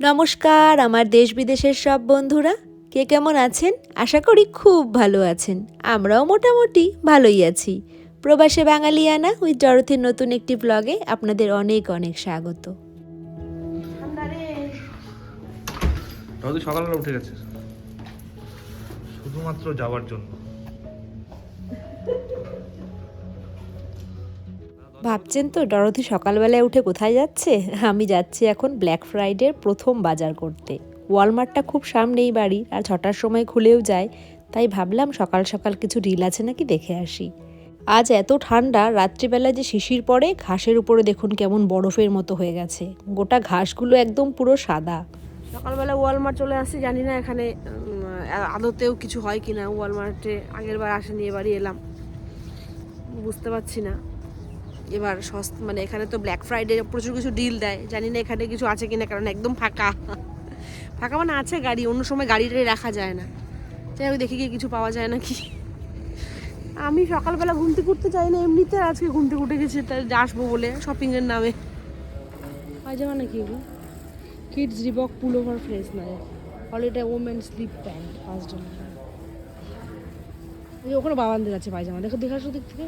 নমস্কার, আমার দেশ বিদেশের সব বন্ধুরা। কে কেমন আছেন? আশা করি খুব ভালো আছেন। আমরাও মোটামুটি ভালোই আছি। প্রবাসে বাঙালিয়ানা উইথ জরথির নতুন একটি ব্লগে আপনাদের অনেক অনেক স্বাগত। শুধুমাত্র যাওয়ার জন্য। ভাবছেন তো ডরথি সকালবেলায় উঠে কোথায় যাচ্ছে? আমি যাচ্ছি এখন ব্ল্যাক ফ্রাইডের প্রথম বাজার করতে। ওয়ালমার্টটা খুব সামনেই বাড়ি আর ছটার সময় খুলেও যায়। তাই ভাবলাম সকাল সকাল কিছু রিল আছে নাকি দেখে আসি। আজ এত ঠান্ডা রাত্রিবেলা যে শিশির পরে ঘাসের উপরে দেখুন কেমন বরফের মতো হয়ে গেছে। গোটা ঘাসগুলো একদম পুরো সাদা। সকালবেলা ওয়ালমার্ট চলে আসছি জানি না এখানে আদতেও কিছু হয় কি না ওয়ালমার্টে আগের বার আসেনি, এবারই এলাম। বুঝতে পারছি না। এবার সস্তা মানে এখানে তো ব্ল্যাক ফ্রাইডে প্রচুর কিছু ডিল দেয়। জানি না এখানে কিছু আছে কিনা, কারণ একদম ফাঁকা। ফাঁকা মানে আছে গাড়ি, অন্য সময় গাড়িটাই রাখা যায় না। যাই হোক, দেখি গিয়ে কিছু পাওয়া যায় নাকি। আমি সকালবেলা ঘুমতে করতে চাই না, এমনিতে আজকে ঘুমতে উঠে গেছি, তাই আসব বলে শপিংয়ের নামে। পায়জামা নাকি এগুলো? কিডস রিবক পুল ওভার ফ্রেশ নয় holiday women slip pants first ওই ওখানে বাবানদের আছে পায়জামা, দেখো দেখে আসো দিক থেকে।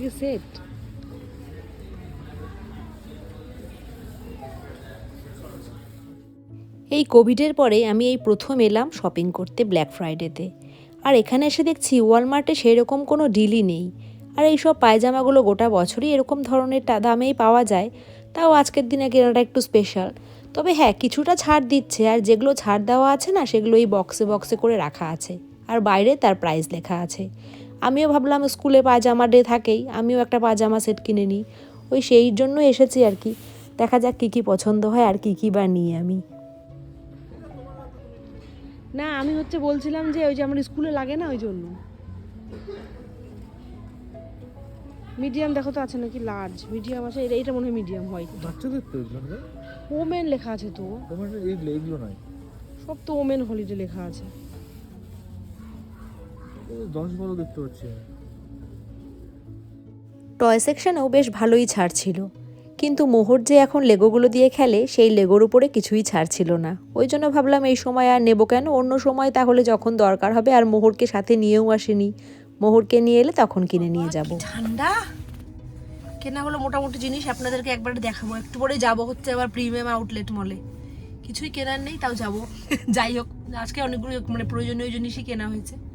থেকে সেট এই কোভিডের পরে আমি এই প্রথম এলাম শপিং করতে ব্ল্যাক ফ্রাইডেতে আর এখানে এসে দেখছি ওয়ালমার্টে সেরকম কোনো ডিলই নেই। আর এই সব পায়জামাগুলো গোটা বছরই এরকম ধরনের দামেই পাওয়া যায়। তাও আজকের দিনে কেনাটা একটু স্পেশাল তবে হ্যাঁ কিছুটা ছাড় দিচ্ছে। আর যেগুলো ছাড় দেওয়া আছে না, সেগুলো এই বক্সে বক্সে করে রাখা আছে। আর বাইরে তার প্রাইস লেখা আছে। আমিও ভাবলাম স্কুলে পাজামা ডে থাকেই আমিও একটা পাজামা সেট কিনে নিই। ওই সেই জন্য এসেছি আর কি। দেখা যাক কী কী পছন্দ হয় আর কী কী বা নিই আমি। না আমি হচ্ছে বলছিলাম যে ওই যে আমার স্কুলে লাগে না ওই জন্য। মিডিয়াম দেখো তো আছে নাকি লার্জ মিডিয়াম আছে এটা- এইটা মনে হয় মিডিয়াম হয়। বাচ্চাদের তো ওমেন লেখা আছে তো। তোমার এইগুলো এইগুলো নয় সব তো ওমেন হলিডে লেখা আছে। দশ বারো দেখতে পাচ্ছি টয় সেকশনেও বেশ ভালোই ছাড় ছিল। কিন্তু মোহর যে এখন লেগোগুলো দিয়ে খেলে সেই লেগোর উপরে কিছুই ছাড় ছিল না। ওই জন্য ভাবলাম এই সময় আর নেব কেন? অন্য সময় তাহলে যখন দরকার হবে আর মোহরকে সাথে নিয়েও আসেনি। মোহরকে নিয়ে এলে তখন কিনে নিয়ে যাব। ঠান্ডা! কেনা হলো মোটামুটি জিনিস আপনাদেরকে একবার দেখাবো। একটু পরে যাব হচ্ছে আবার প্রিমিয়াম আউটলেট মলে কিছুই কেনার নেই তাও যাব। যাই হোক আজকে অনেকগুলো মানে প্রয়োজনীয় জিনিসই কেনা হয়েছে।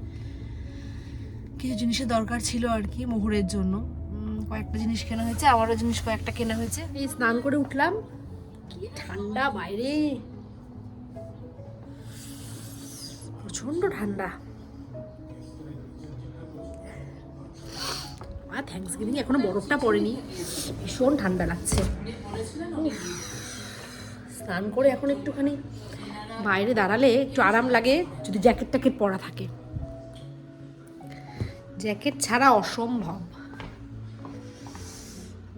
কিছু জিনিসের দরকার ছিল আর কি মোহরের জন্য। কয়েকটা জিনিস কেনা হয়েছে, আমারও জিনিস কয়েকটা কেনা হয়েছে। এই স্নান করে উঠলাম। কি ঠান্ডা বাইরে। প্রচণ্ড ঠান্ডা। আর থ্যাংকস গিভিং এখনও বরফটা পড়েনি। ভীষণ ঠান্ডা লাগছে। স্নান করে এখন একটুখানি বাইরে দাঁড়ালে একটু আরাম লাগে, যদি জ্যাকেট ট্যাকেট পরা থাকে। জ্যাকেট ছাড়া অসম্ভব।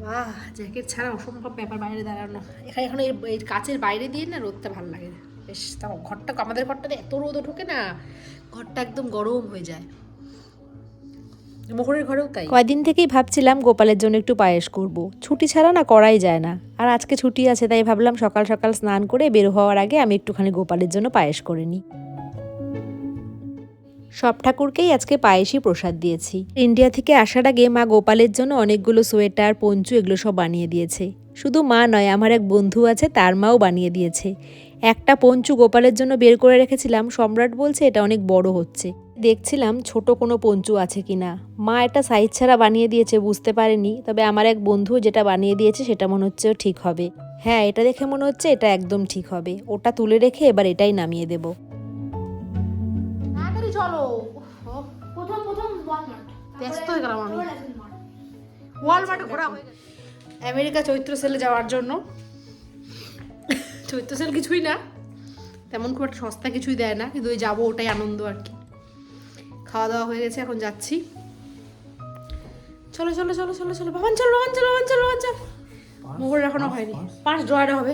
বাহ, জ্যাকেট ছাড়া অসম্ভব ব্যাপার বাইরে দাঁড়ানো। এখানে এখন এই কাচের বাইরে দিয়ে না রোদটা ভালো লাগে। বেশ, তাও ঘরটা, আমাদের ঘরটাতে এত রোদ ঢোকে না, ঘরটা একদম গরম হয়ে যায়। মোহরের ঘরেও কয়দিন থেকেই ভাবছিলাম গোপালের জন্য একটু পায়েস করব। ছুটি ছাড়া না করাই যায় না। আর আজকে ছুটি আছে, তাই ভাবলাম সকাল সকাল স্নান করে বের হওয়ার আগে আমি একটুখানি গোপালের জন্য পায়েস করে নিই। সব ঠাকুরকেই আজকে পায়েসই প্রসাদ দিয়েছি। ইন্ডিয়া থেকে আসার আগে মা গোপালের জন্য অনেকগুলো সোয়েটার, পঞ্চু এগুলো সব বানিয়ে দিয়েছে। শুধু মা নয়, আমার এক বন্ধু আছে, তার মাও বানিয়ে দিয়েছে। একটা পঞ্চু গোপালের জন্য বের করে রেখেছিলাম, সম্রাট বলছে এটা অনেক বড় হচ্ছে। দেখছিলাম ছোট কোনো পঞ্চু আছে কিনা। মা একটা সাইজ ছাড়া বানিয়ে দিয়েছে, বুঝতে পারেনি। তবে আমার এক বন্ধু যেটা বানিয়ে দিয়েছে, সেটা মনে হচ্ছে ঠিক হবে। হ্যাঁ এটা দেখে মনে হচ্ছে এটা একদম ঠিক হবে। ওটা তুলে রেখে এবার এটাই নামিয়ে দেবো। চলো প্রথম প্রথম ওয়ালমার্ট ব্যস্ত হয়ে গেলাম আমি। ওয়ালমার্টে ঘোরা হয়ে গেছে। আমেরিকা চৈত্র সেলে যাওয়ার জন্য। চৈত্র সেল কিছুই না। তেমন খুব একটা সস্তা কিছুই দেয় না। কিন্তু ওই যাব ওটাই আনন্দ আর কি। খাওয়া দাওয়া হয়ে গেছে এখন যাচ্ছি। চলো চলো চলো চলো চলো। বাবান চলো বাবান চলো বাবান চলো বাবান চলো। মোহর এখনও হয়নি। পাঁচ ড্রয়ারে হবে।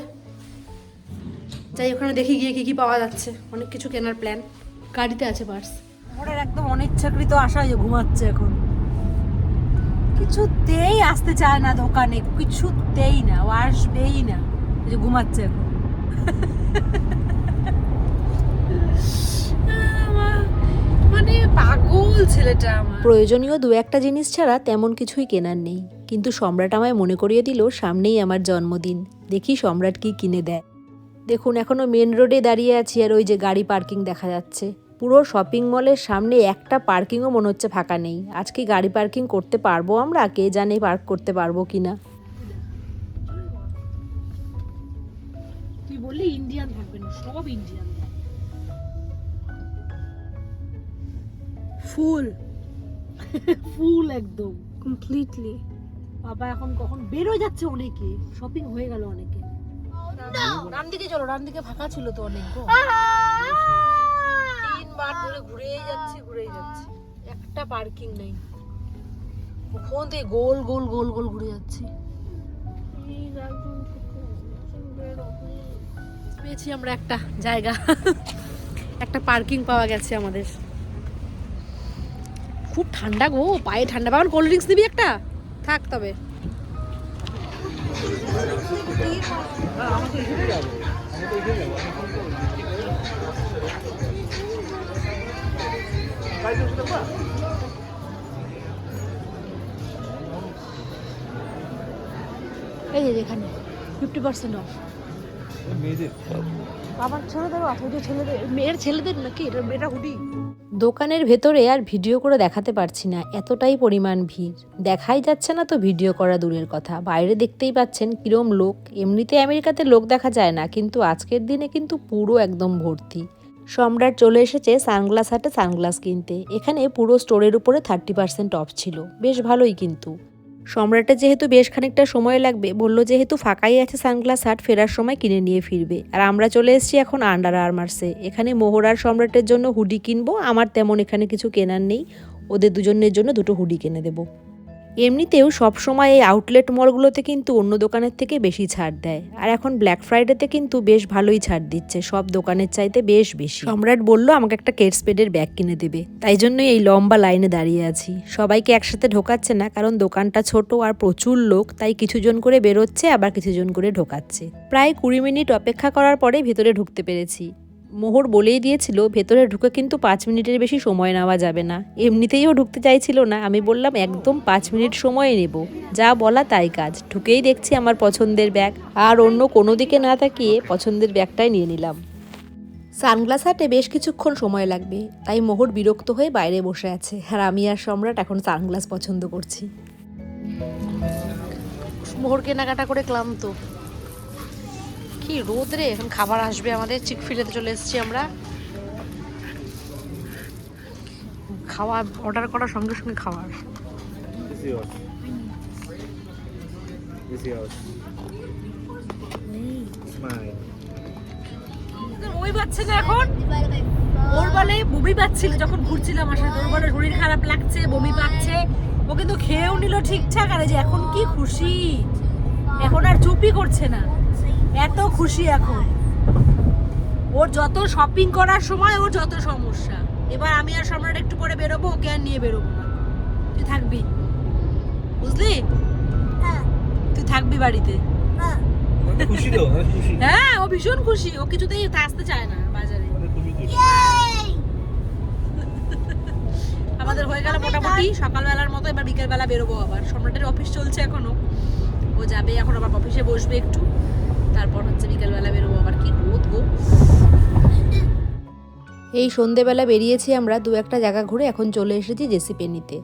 যাই ওখানে দেখি গিয়ে কী কী পাওয়া যাচ্ছে। অনেক কিছু কেনার প্ল্যান গাড়িতে আছে পার্স। মোড়ের একদম অনিচ্ছাকৃত আশা যে ঘুমাচ্ছে এখন। কিছুতেই আসতে চায় না দোকানে কিছুতেই না ও আসবেই না যে ঘুমাচ্ছে এখন। মানে পাগল ছেলেটা আমার। প্রয়োজনীয় দু একটা জিনিস ছাড়া তেমন কিছুই কেনার নেই। কিন্তু সম্রাট আমায় মনে করিয়ে দিল সামনেই আমার জন্মদিন। দেখি সম্রাট কি কিনে দেয়। দেখুন এখনও মেন রোডে দাঁড়িয়ে আছি আর ওই যে গাড়ি পার্কিং দেখা যাচ্ছে। পুরো শপিং মলের সামনে একটা পার্কিংও মনে হচ্ছে ফাঁকা নেই। আজকে গাড়ি পার্কিং করতে পারব আমরা? কে জানে পার্ক করতে পারব কিনা? তুই বললি ইন্ডিয়ান থাকবে না সব ইন্ডিয়ান ফুল ফুল একদম। Completely. বাবা এখন কখন? বেরো যাচ্ছে অনেকে। শপিং হয়ে গেল অনেকে। ডান দিকে চলো ডান দিকে ফাঁকা ছিল তো অনেক। তিনবার ধরে ঘুরেই যাচ্ছি ঘুরেই যাচ্ছি। একটা পার্কিং নেই। কখন থেকে গোল গোল গোল গোল ঘুরে যাচ্ছি। পেয়েছি আমরা একটা জায়গা। একটা পার্কিং পাওয়া গেছে আমাদের। খুব ঠান্ডা গো, পায়ে ঠান্ডা। পাবেন কোল্ড ড্রিঙ্কস দিবি একটা? থাক তবে। এই যে এখানে ফিফটি পার্সেন্ট অফ যে ছেলেদের মেয়ের ছেলেদের নাকি? এটা এটা হুডি। দোকানের ভেতরে আর ভিডিও করে দেখাতে পারছি না এতটাই পরিমাণ ভিড়। দেখাই যাচ্ছে না তো ভিডিও করা দূরের কথা। বাইরে দেখতেই পাচ্ছেন কিরম লোক। এমনিতে আমেরিকাতে লোক দেখা যায় না কিন্তু আজকের দিনে কিন্তু পুরো একদম ভর্তি। সম্রাট চলে এসেছে সানগ্লাস হাটে সানগ্লাস কিনতে। এখানে পুরো স্টোরের উপরে থার্টি পার্সেন্ট অফ ছিল। বেশ ভালোই কিন্তু। সম্রাটের যেহেতু বেশ খানিকটা সময় লাগবে, বলল যেহেতু ফাঁকাই আছে সানগ্লাস হাট, ফেরার সময় কিনে নিয়ে ফিরবে। আর আমরা চলে এসেছি এখন আন্ডার আর্মার্সে। এখানে মোহরার সম্রাটের জন্য হুডি কিনবো, আমার তেমন এখানে কিছু কেনার নেই। ওদের দুজনের জন্য দুটো হুডি কিনে দেবো। এমনিতেও সবসময় এই আউটলেট মলগুলোতে কিন্তু অন্য দোকানের থেকে বেশি ছাড় দেয়। আর এখন ব্ল্যাক ফ্রাইডেতে কিন্তু বেশ ভালোই ছাড় দিচ্ছে, সব দোকানের চাইতে বেশ বেশি। সম্রাট বলল, আমাকে একটা কেট স্পেডের ব্যাগ কিনে দেবে। তাই জন্যই এই লম্বা লাইনে দাঁড়িয়ে আছি। সবাইকে একসাথে ঢোকাচ্ছে না, কারণ দোকানটা ছোট আর প্রচুর লোক, তাই কিছুজন করে বেরোচ্ছে, আবার কিছুজন করে ঢোকাচ্ছে। প্রায় কুড়ি মিনিট অপেক্ষা করার পরে ভেতরে ঢুকতে পেরেছি। মোহর বলেই দিয়েছিল, ভেতরে ঢুকে কিন্তু পাঁচ মিনিটের বেশি সময় নেওয়া যাবে না। এমনিতেই ও ঢুকতে চাইছিল না, আমি বললাম, একদম পাঁচ মিনিট সময় নেব। যা বলা তাই কাজ ঢুকেই দেখছি আমার পছন্দের ব্যাগ। আর অন্য কোনো দিকে না তাকিয়ে পছন্দের ব্যাগটাই নিয়ে নিলাম। সানগ্লাস হাটে বেশ কিছুক্ষণ সময় লাগবে, তাই মোহর বিরক্ত হয়ে বাইরে বসে আছে। আর আমি আর সম্রাট এখন সানগ্লাস পছন্দ করছি। মোহর কেনাকাটা করে ক্লান্ত। কি রোদ রে? এখন খাবার আসবে আমাদের চিক ফিলেতে চলে এসেছি আমরা। খাওয়া অর্ডার করার সঙ্গে সঙ্গে খাবার স্মাইল ওই পাচ্ছে না এখন ওর বলে বমি পাচ্ছিল যখন ঘুরছিলাম আসলে ওর বলে শরীর খারাপ লাগছে বমি পাচ্ছে। ও কিন্তু খেয়েও নিল ঠিকঠাক আর এই যে এখন কি খুশি। এখন আর চুপই করছে না। এত খুশি এখন। ওর যত শপিং করার সময় ওর যত সমস্যা। এবার আমি আর সম্রাট একটু পরে বেরোবো ওকে আর নিয়ে বেরোবো না। তুই থাকবি? বুঝলি? তুই থাকবি বাড়িতে? হ্যাঁ। হ্যাঁ ও ভীষণ খুশি। ও কিছুতেই আসতে চায় না বাজারে। আমাদের হয়ে গেল মোটামুটি। সকালবেলার মতো এবার বিকেলবেলা বেরোবো আবার। সম্রাটের অফিস চলছে এখনও। ও যাবে এখন আবার অফিসে বসবে একটু। তারপর হচ্ছে বিকেলবেলা বেরোবো আবার কি রোদ গো। এই সন্ধেবেলা বেরিয়েছি আমরা দু একটা জায়গা ঘুরে এখন চলে এসেছি জেসি পেনিতে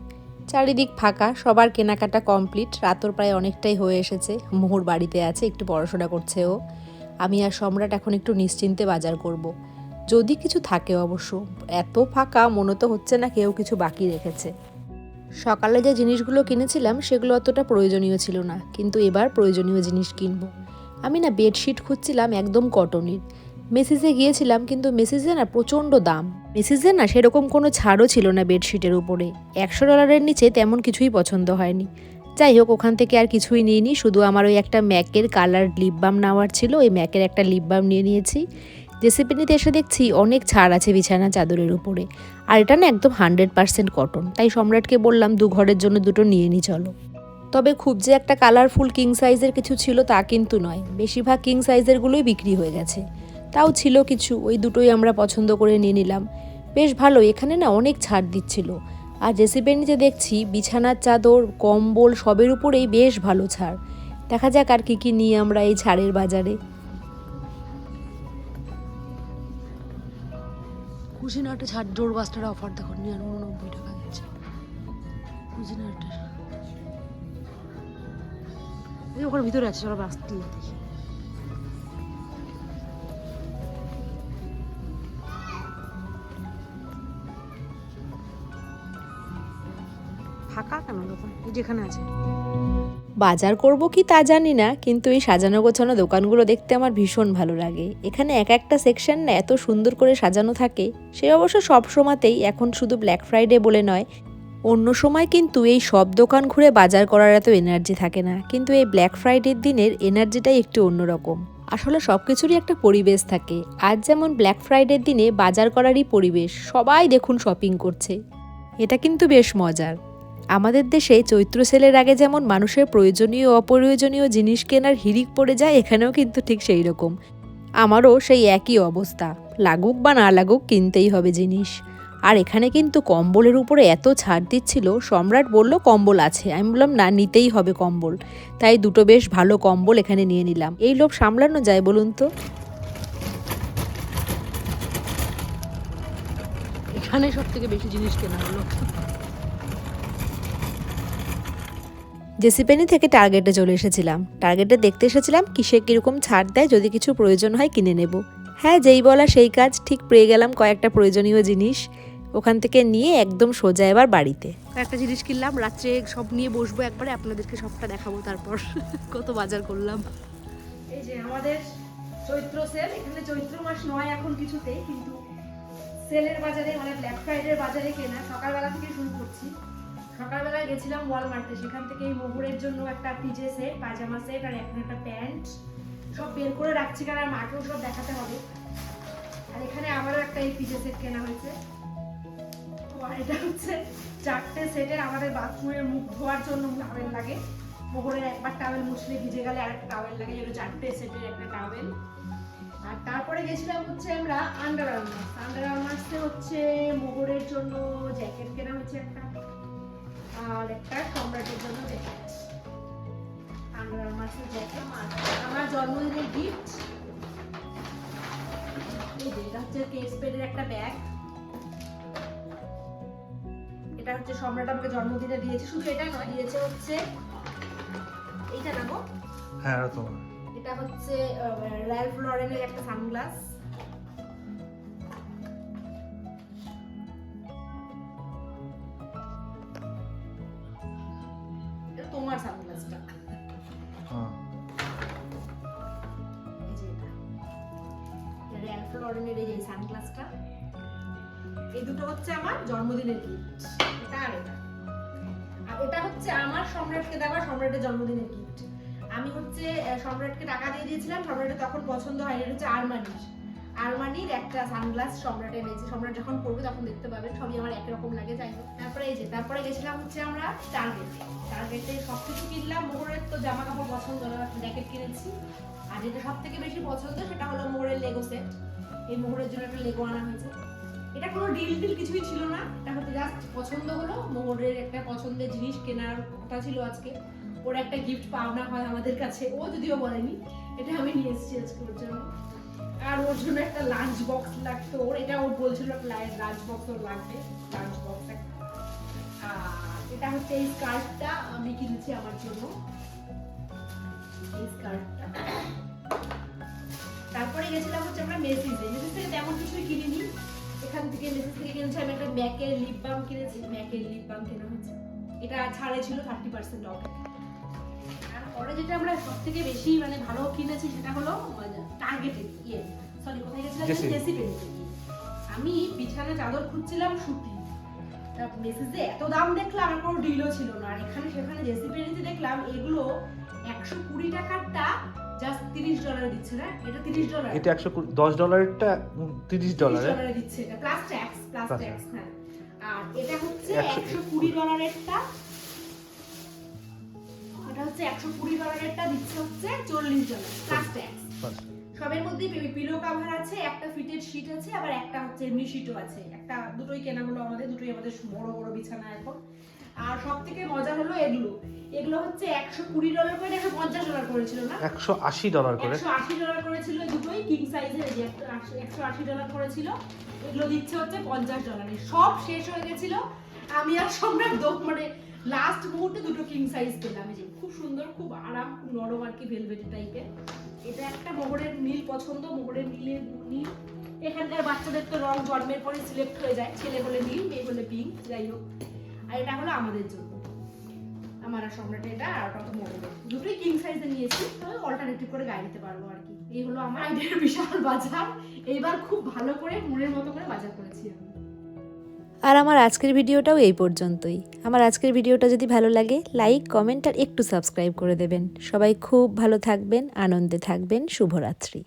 চারিদিক ফাঁকা, সবার কেনাকাটা কমপ্লিট, রাতর প্রায় অনেকটাই হয়ে এসেছে। মোহর বাড়িতে আছে, একটু পড়াশোনা করছে ও। আমি আর সম্রাট এখন একটু নিশ্চিন্তে বাজার করব। যদি কিছু থাকে অবশ্য। এত ফাঁকা, মনে তো হচ্ছে না কেউ কিছু বাকি রেখেছে। সকালে যে জিনিসগুলো কিনেছিলাম, সেগুলো অতটা প্রয়োজনীয় ছিল না। কিন্তু এবার প্রয়োজনীয় জিনিস কিনবো। আমি না বেডশিট খুঁজছিলাম একদম কটনের। মেসিজে গিয়েছিলাম কিন্তু মেসিজে না প্রচণ্ড দাম। মেসিজে না সেরকম কোনো ছাড়ও ছিল না বেডশিটের উপরে। একশো ডলারের নিচে তেমন কিছুই পছন্দ হয়নি। যাই হোক, ওখান থেকে আর কিছুই নিইনি, শুধু আমার ওই একটা ম্যাকের কালার লিপ বাম নেওয়ার ছিল, ওই ম্যাকের একটা লিপ বাম নিয়ে নিয়েছি। জেসিপিনিতে এসে দেখছি অনেক ছাড় আছে বিছানা চাদরের উপরে। আর এটা না একদম হান্ড্রেড পার্সেন্ট কটন তাই সম্রাটকে বললাম, দু ঘরের জন্য দুটো নিয়ে নি, চলো। তবে খুব যে একটা কালারফুল কিং সাইজের কিছু ছিল তা কিন্তু নয়। বেশিরভাগ কিং সাইজেরগুলোই বিক্রি হয়ে গেছে। তাও ছিল কিছু, ওই দুটোই আমরা পছন্দ করে নিয়ে নিলাম। বেশ ভালো এখানে না অনেক ছাড় দিচ্ছিল। আর জেসিপেনিতে দেখছি, বিছানার চাদর, কম্বল, সবের উপরেই বেশ ভালো ছাড়। দেখা যাক আর কী কী নিয়ে আমরা এই ছাড়ের বাজারে। কুচিনাটা ছাড় জোর বাস্টার অফার দেখো, নিরানব্বই টাকা দিচ্ছে। কুচিনাটার ওখানে ভিতরে আছে চলো বাস দেখি। বাজার করব কি তা জানি না, কিন্তু এই সাজানো গোছানো দোকানগুলো দেখতে আমার ভীষণ ভালো লাগে। এখানে এক একটা সেকশন না এত সুন্দর করে সাজানো থাকে, সে অবশ্য সব সময়তেই, এখন শুধু ব্ল্যাক ফ্রাইডে বলে নয় অন্য সময় কিন্তু এই সব দোকান ঘুরে বাজার করার এত এনার্জি থাকে না। কিন্তু এই ব্ল্যাক ফ্রাইডের দিনের এনার্জিটাই একটু অন্যরকম। আসলে সব কিছুরই একটা পরিবেশ থাকে। আজ যেমন ব্ল্যাক ফ্রাইডের দিনে বাজার করারই পরিবেশ, সবাই দেখুন শপিং করছে। এটা কিন্তু বেশ মজার। আমাদের দেশে চৈত্র সেলের আগে যেমন মানুষের প্রয়োজনীয় অপ্রয়োজনীয় জিনিস কেনার হিড়িক পড়ে যায়, এখানেও কিন্তু ঠিক সেই রকম আমারও সেই একই অবস্থা। লাগুক বা না লাগুক, কিনতেই হবে জিনিস। আর এখানে কিন্তু কম্বলের উপরে এত ছাড় দিচ্ছিল সম্রাট বলল কম্বল আছে। আমি বললাম না নিতেই হবে কম্বল। তাই দুটো বেশ ভালো কম্বল এখানে নিয়ে নিলাম। এই লোভ সামলানো যায় বলুন তো? এখানে সব থেকে বেশি জিনিস কেনা হলো। জেসিপেনি থেকে টার্গেটে চলে এসেছিলাম। টার্গেটে দেখতে এসেছিলাম কিসে কীরকম ছাড় দেয় যদি কিছু প্রয়োজন হয় কিনে নেব। হ্যাঁ যেই বলা সেই কাজ ঠিক পেয়ে গেলাম কয়েকটা প্রয়োজনীয় জিনিস। ওখান থেকে নিয়ে একদম সোজা এবার বাড়িতে। একটা জিনিস কিনলাম রাত্রে সব নিয়ে বসবো একবারে আপনাদেরকে সবটা দেখাবো তারপর। কত বাজার করলাম। এই যে আমাদের চৈত্র সেল এখানে চৈত্র মাস নয় এখন কিছুতেই কিন্তু সেলের বাজারে মানে ব্ল্যাক ফ্রাইডের বাজারে কেনা সকালবেলা থেকে শুরু করছি। সকালবেলায় গেছিলাম ওয়ালমার্টে সেখান থেকে এই মোহরের জন্য একটা পিজে সেট পাজামা সেট আর এখন একটা প্যান্ট। সব বের করে রাখছি কারণ আর মাকেও সব দেখাতে হবে। আর এখানে আবারও একটা এই পিজে সেট কেনা হয়েছে। এটা হচ্ছে চারটে সেটের আমাদের বাথরুমের মুখ ধোয়ার জন্য টাওয়েল লাগে। মোহরের একবার টাওয়েল মুছলে ভিজে গেলে আরেকটা টাওয়েল লাগে যেটা চারটে সেটের একটা টাওয়েল আর তারপরে গেছিলাম হচ্ছে আমরা আন্ডার আর্মার্স আন্ডার আর্মার্সে হচ্ছে মোহরের জন্য জ্যাকেট কেনা হচ্ছে একটা, আর একটা সম্রাটের জন্য জ্যাকেট আন্ডার আর্মার্সের জ্যাকেট আমার জন্মদিনের গিফট এটা হচ্ছে কেস পেডের একটা ব্যাগ এটা হচ্ছে সম্রাট আমাকে জন্মদিনে দিয়েছে। শুধু এটা নয় দিয়েছে হচ্ছে এইটা না গো? হ্যাঁ ওটা তোমার। এটা হচ্ছে র্যালফ লরেনের একটা সানগ্লাস। এটা তোমার সানগ্লাসটা। হ্যাঁ। এই যে এটা। এটা র্যালফ লরেনের এই সানগ্লাসটা। এই দুটো হচ্ছে আমার জন্মদিনের গিফট এটা আর এটা। আর এটা হচ্ছে আমার সম্রাটকে দেওয়া, সম্রাটের জন্মদিনের গিফট আমি হচ্ছে সম্রাটকে টাকা দিয়ে দিয়েছিলাম, সম্রাটের তখন পছন্দ হয়নি, এটা হচ্ছে আরমানির। আরমানির একটা সানগ্লাস সম্রাট সম্রাট যখন পরবে তখন দেখতে পাবেন, সবই আমার একই রকম লাগে, যাই হোক। তারপরে এই যে, তারপরে গেছিলাম হচ্ছে আমরা টার্গেট টার্গেটে সব কিছু কিনলাম, মোহরের তো জামা কাপড় পছন্দ জ্যাকেট কিনেছি। আর যেটা সব থেকে বেশি পছন্দ, সেটা হলো মোহরের লেগো সেট এই মোহরের জন্য একটা লেগো আনা হয়েছে। এটা কোনো ডিল টিল কিছুই ছিল না। এটা হচ্ছে জাস্ট পছন্দ হলো মোহরের একটা পছন্দের জিনিস কেনার কথা ছিল আজকে। ওর একটা গিফট পাওনা হয় আমাদের কাছে, ও যদিও বলেনি, এটা আমি নিয়ে এসেছি আজকে ওর জন্য। আর ওর জন্য একটা লাঞ্চ বক্স লাগতো, ওর এটা ও বলছিল লাঞ্চ বক্স ওর লাগবে লাঞ্চ বক্স একটা এটা হচ্ছে এই স্কার্টটা আমি কিনেছি আমার জন্য। এই স্কার্টটা তারপরে গেছিলাম হচ্ছে আমরা মেসিজে মেসিজ থেকে তেমন কিছুই কিনিনি। এখান থেকে মেসেজ থেকে কিনেছি আমি একটা ম্যাকের লিপ বাম কিনেছি। ম্যাকের লিপ বাম কেনা হয়েছে। এটা ছাড়ে ছিল থার্টি পার্সেন্ট অফ আর পরে যেটা আমরা সব থেকে বেশি মানে ভালো কিনেছি সেটা হলো টার্গেটে ইয়ে সরি কোথায় গেছিলাম? জেসি। জেসি পেনিতে আমি বিছানা চাদর খুঁজছিলাম সুতি। মেসেজে এত দাম দেখলাম আমার কোনো ডিলও ছিল না। আর এখানে সেখানে জেসি পেনিতে দেখলাম এগুলো একশো কুড়ি টাকারটা জাস্ট তিরিশ ডলারে দিচ্ছে না? এটা তিরিশ ডলার এটা একশো কুড়ি- দশ ডলারেরটা তিরিশ ডলারে ডলারে দিচ্ছে। এটা প্লাস ট্যাক্স প্লাস ট্যাক্স হ্যাঁ। আর এটা হচ্ছে একশো- একশো কুড়ি ডলারেরটা এটা হচ্ছে একশো কুড়ি ডলারেরটা দিচ্ছে হচ্ছে চল্লিশ ডলার প্লাস ট্যাক্স সবের মধ্যে পিলো কাভার আছে একটা ফিটেড শীট আছে আবার একটা হচ্ছে এমনি শীটও আছে। একটা দুটোই কেনা হলো আমাদের দুটোই আমাদের বড় বড় বিছানা এখন। আর সব থেকে মজা হলো এগুলো। এগুলো হচ্ছে একশো কুড়ি ডলার করে একশো পঞ্চাশ ডলার করেছিল না? একশো আশি ডলার করে। একশো আশি ডলার করেছিল দুটোই কিং সাইজের একশো আশি ডলার করেছিল। এগুলো দিচ্ছে হচ্ছে পঞ্চাশ ডলারে সব শেষ হয়ে গেছিল। আমি আর সম্রাট দোক মানে লাস্ট মুহূর্তে দুটো কিং সাইজ পেলাম যে। খুব সুন্দর খুব আরাম খুব নরম আর কি ভেলভেটি টাইপের এটা একটা মোহরের নীল পছন্দ মোহরের নীলের নীল এখানকার বাচ্চাদের তো রং জন্মের পরে সিলেক্ট হয়ে যায় ছেলে বলে নীল মেয়ে বলে পিঙ্ক যাই হোক। আর এটা হলো আমাদের জন্য। আমার আর সম্রাট এটা, আর দুটোই কিং সাইজে নিয়েছি, তবে অল্টারনেটিভ করে গায়ে দিতে পারব আর কি। এই হলো আমার আইডিয়ার বিশাল বাজার। এইবার খুব ভালো করে, মনের মতো করে বাজার করেছি আমি। আর আমার আজকের ভিডিওটাও এই পর্যন্তই। আমার আজকের ভিডিওটা যদি ভালো লাগে লাইক কমেন্ট আর একটু সাবস্ক্রাইব করে দেবেন। সবাই খুব ভালো থাকবেন, আনন্দে থাকবেন। শুভরাত্রি।